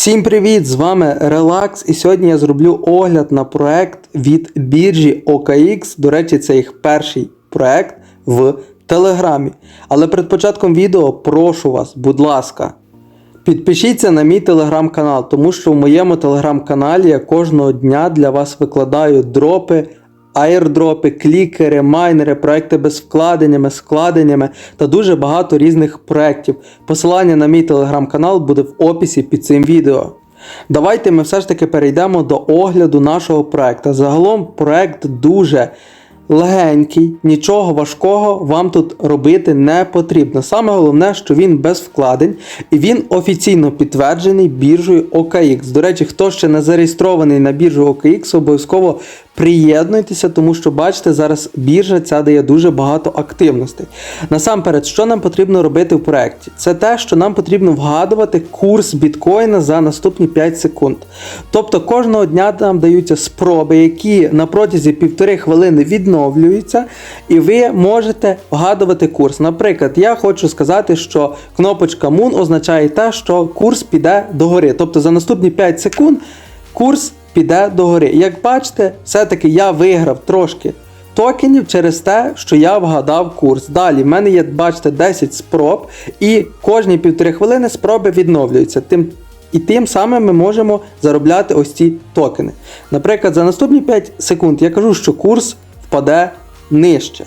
Всім привіт! З вами Relax і сьогодні я зроблю огляд на проект від біржі OKX. До речі, це їх перший проект в Телеграмі. Але перед початком відео прошу вас, будь ласка, підпишіться на мій телеграм-канал, тому що в моєму телеграм-каналі я кожного дня для вас викладаю дропи. Айрдропи, клікери, майнери, проекти без вкладеннями, складеннями та дуже багато різних проєктів. Посилання на мій телеграм-канал буде в описі під цим відео. Давайте ми все ж таки перейдемо до огляду нашого проекту. Загалом проект дуже легенький, нічого важкого вам тут робити не потрібно. Саме головне, що він без вкладень і він офіційно підтверджений біржею OKX. До речі, хто ще не зареєстрований на біржу OKX, обов'язково приєднуйтеся, тому що бачите, зараз біржа ця дає дуже багато активностей. Насамперед, що нам потрібно робити в проєкті? Це те, що нам потрібно вгадувати курс біткоїна за наступні 5 секунд. Тобто кожного дня нам даються спроби, які на протязі півтори хвилини відновлюються, і ви можете вгадувати курс. Наприклад, я хочу сказати, що кнопочка Moon означає те, що курс піде догори. Тобто за наступні 5 секунд курс піде догори. Як бачите, все-таки я виграв трошки токенів через те, що я вгадав курс. Далі в мене є, бачите, 10 спроб, і кожні півтори хвилини спроби відновлюються. Тим і тим самим ми можемо заробляти ось ці токени. Наприклад, за наступні 5 секунд я кажу, що курс впаде нижче.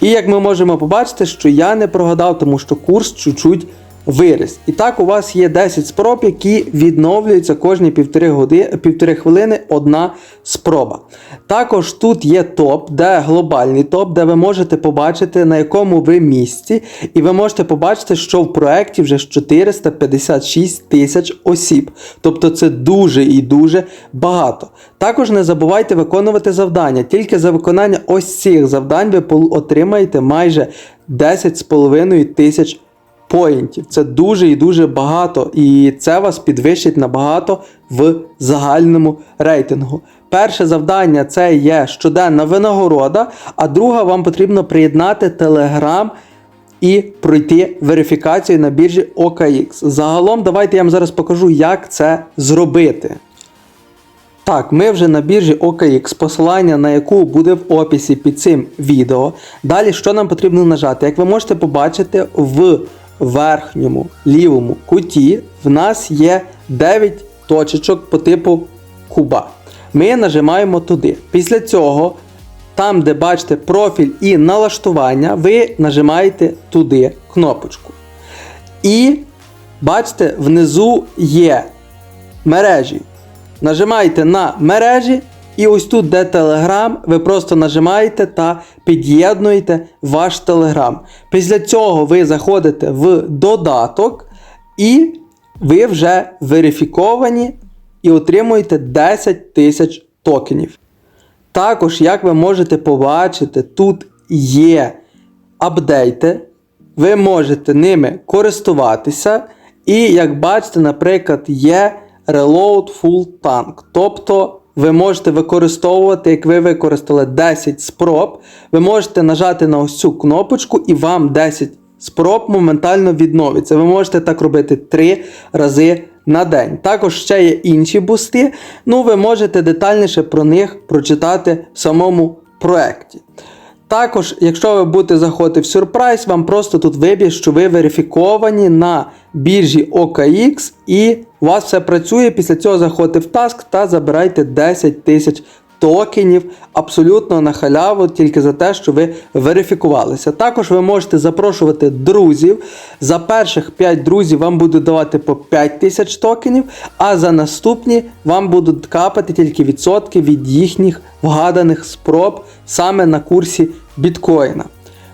І як ми можемо побачити, що я не прогадав, тому що курс чуть-чуть виріс. І так, у вас є 10 спроб, які відновлюються кожні півтори, годи, півтори хвилини одна спроба. Також тут є топ, де глобальний топ, де ви можете побачити, на якому ви місці, і ви можете побачити, що в проєкті вже 456 тисяч осіб. Тобто це дуже і дуже багато. Також не забувайте виконувати завдання. Тільки за виконання ось цих завдань ви отримаєте майже 10,5 тисяч поінтів. Це дуже і дуже багато, і це вас підвищить набагато в загальному рейтингу. Перше завдання це є щоденна винагорода, а друге вам потрібно приєднати Telegram і пройти верифікацію на біржі OKX. Загалом, давайте я вам зараз покажу, як це зробити. Так, ми вже на біржі OKX, посилання на яку буде в описі під цим відео. Далі, що нам потрібно нажати? Як ви можете побачити, в верхньому лівому куті в нас є 9 точечок по типу куба. Ми нажимаємо туди. Після цього, там, де бачите профіль і налаштування, ви нажимаєте туди кнопочку. І бачите, внизу є мережі. Нажимаєте на мережі і ось тут, де Telegram, ви просто нажимаєте та під'єднуєте ваш Telegram. Після цього ви заходите в додаток, і ви вже верифіковані і отримуєте 10 тисяч токенів. Також, як ви можете побачити, тут є апдейти, ви можете ними користуватися. І, як бачите, наприклад, є Reload Full Tank. Тобто ви можете використовувати, як ви використали 10 спроб, ви можете нажати на ось цю кнопочку і вам 10 спроб моментально відновиться. Ви можете так робити 3 рази на день. Також ще є інші бусти, ну ви можете детальніше про них прочитати в самому проєкті. Також, якщо ви будете заходити в сюрприз, вам просто тут вибір, що ви верифіковані на біржі OKX і у вас все працює. Після цього заходите в таск та забирайте 10 тисяч токенів абсолютно на халяву, тільки за те, що ви верифікувалися. Також ви можете запрошувати друзів. За перших 5 друзів вам будуть давати по 5 тисяч токенів, а за наступні вам будуть капати тільки відсотки від їхніх вгаданих спроб саме на курсі біткоїна.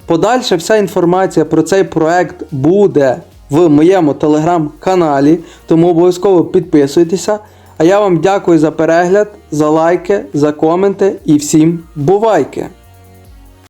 Подальша вся інформація про цей проект буде в моєму телеграм-каналі, тому обов'язково підписуйтеся. А я вам дякую за перегляд, за лайки, за коменти і всім бувайки!